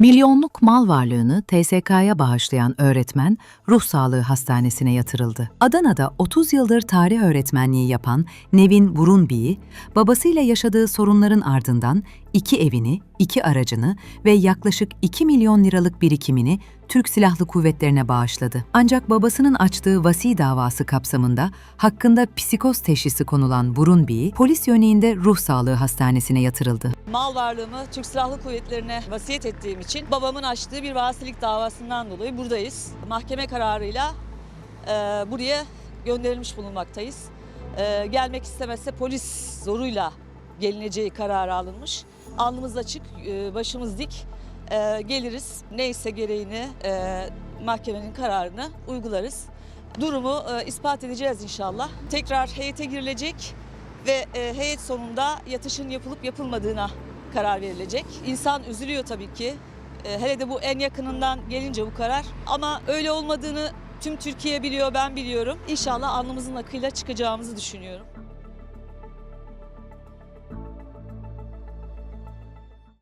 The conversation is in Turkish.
Milyonluk mal varlığını TSK'ya bağışlayan öğretmen ruh sağlığı hastanesine yatırıldı. Adana'da 30 yıldır tarih öğretmenliği yapan Nevin Burunbi'yi, babasıyla yaşadığı sorunların ardından iki evini, iki aracını ve yaklaşık 2 milyon liralık birikimini Türk Silahlı Kuvvetlerine bağışladı. Ancak babasının açtığı vasi davası kapsamında hakkında psikoz teşhisi konulan Burunbi'yi polis yöneğinde ruh sağlığı hastanesine yatırıldı. Mal varlığımı Türk Silahlı Kuvvetlerine vasiyet ettiğim için babamın açtığı bir vasilik davasından dolayı buradayız. Mahkeme kararıyla e, buraya gönderilmiş bulunmaktayız. E, gelmek istemezse polis zoruyla gelineceği kararı alınmış. Alnımız açık, e, başımız dik. E, geliriz, neyse gereğini e, mahkemenin kararını uygularız. Durumu ispat edeceğiz inşallah. Tekrar heyete girilecek ve heyet sonunda yatışın yapılıp yapılmadığına karar verilecek. İnsan üzülüyor tabii ki. Hele de bu en yakınından gelince bu karar. Ama öyle olmadığını tüm Türkiye biliyor, ben biliyorum. İnşallah alnımızın akıyla çıkacağımızı düşünüyorum.